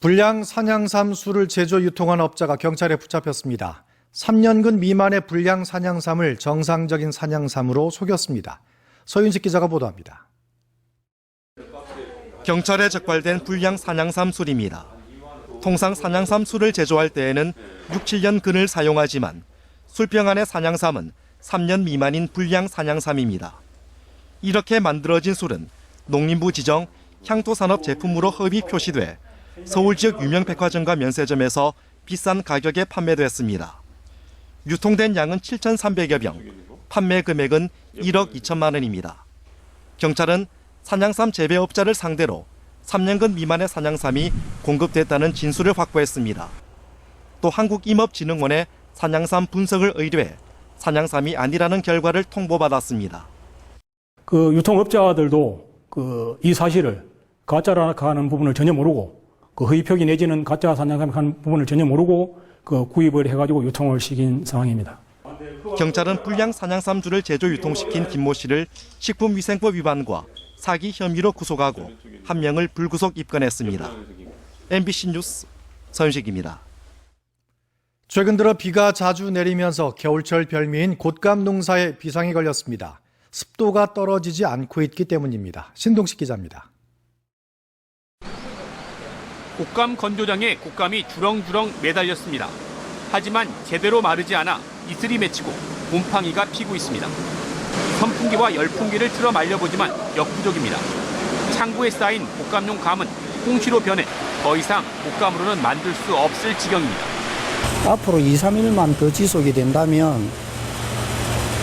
불량 산양삼 술을 제조 유통한 업자가 경찰에 붙잡혔습니다. 3년근 미만의 불량 산양삼을 정상적인 산양삼으로 속였습니다. 서윤식 기자가 보도합니다. 경찰에 적발된 불량 산양삼 술입니다. 통상 산양삼 술을 제조할 때에는 6, 7년 근을 사용하지만 술병 안의 산양삼은 3년 미만인 불량 산양삼입니다. 이렇게 만들어진 술은 농림부 지정 향토산업 제품으로 흡입 표시돼 서울 지역 유명 백화점과 면세점에서 비싼 가격에 판매됐습니다. 유통된 양은 7,300여 병, 판매 금액은 1억 2천만 원입니다. 경찰은 산양삼 재배업자를 상대로 3년근 미만의 산양삼이 공급됐다는 진술을 확보했습니다. 또 한국임업진흥원에 산양삼 분석을 의뢰해 산양삼이 아니라는 결과를 통보받았습니다. 그 유통업자들도 그 이 사실을 가짜라고 하는 부분을 전혀 모르고 그 허위 표기 내지는 가짜 산양삼 하는 부분을 전혀 모르고 그 구입을 해가지고 유통을 시킨 상황입니다. 경찰은 불량 산양삼주를 제조 유통시킨 김모 씨를 식품위생법 위반과 사기 혐의로 구속하고 한 명을 불구속 입건했습니다. MBC 뉴스 서윤식입니다. 최근 들어 비가 자주 내리면서 겨울철 별미인 곶감 농사에 비상이 걸렸습니다. 습도가 떨어지지 않고 있기 때문입니다. 신동식 기자입니다. 곶감 건조장에 곶감이 주렁주렁 매달렸습니다. 하지만 제대로 마르지 않아 이슬이 맺히고 곰팡이가 피고 있습니다. 선풍기와 열풍기를 틀어 말려보지만 역부족입니다. 창고에 쌓인 곶감용 감은 홍시로 변해 더 이상 곶감으로는 만들 수 없을 지경입니다. 앞으로 2, 3일만 더 지속이 된다면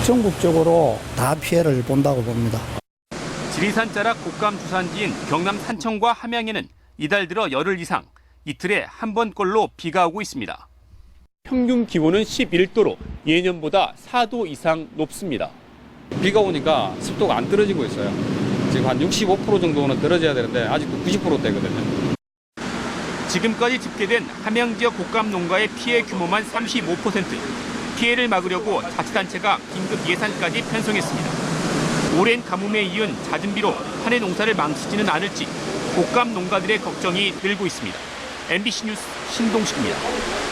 전국적으로 다 피해를 본다고 봅니다. 지리산 자락 곶감 주산지인 경남 산청과 함양에는 이달 들어 열흘 이상 이틀에 한 번꼴로 비가 오고 있습니다. 평균 기온은 11도로 예년보다 4도 이상 높습니다. 비가 오니까 습도가 안 떨어지고 있어요. 지금 한 65% 정도는 떨어져야 되는데 아직도 90%대거든요. 지금까지 집계된 함양 지역 곶감 농가의 피해 규모만 35%. 피해를 막으려고 자치단체가 긴급 예산까지 편성했습니다. 오랜 가뭄에 이은 잦은 비로 한해 농사를 망치지는 않을지 곶감 농가들의 걱정이 늘고 있습니다. MBC 뉴스 신동식입니다.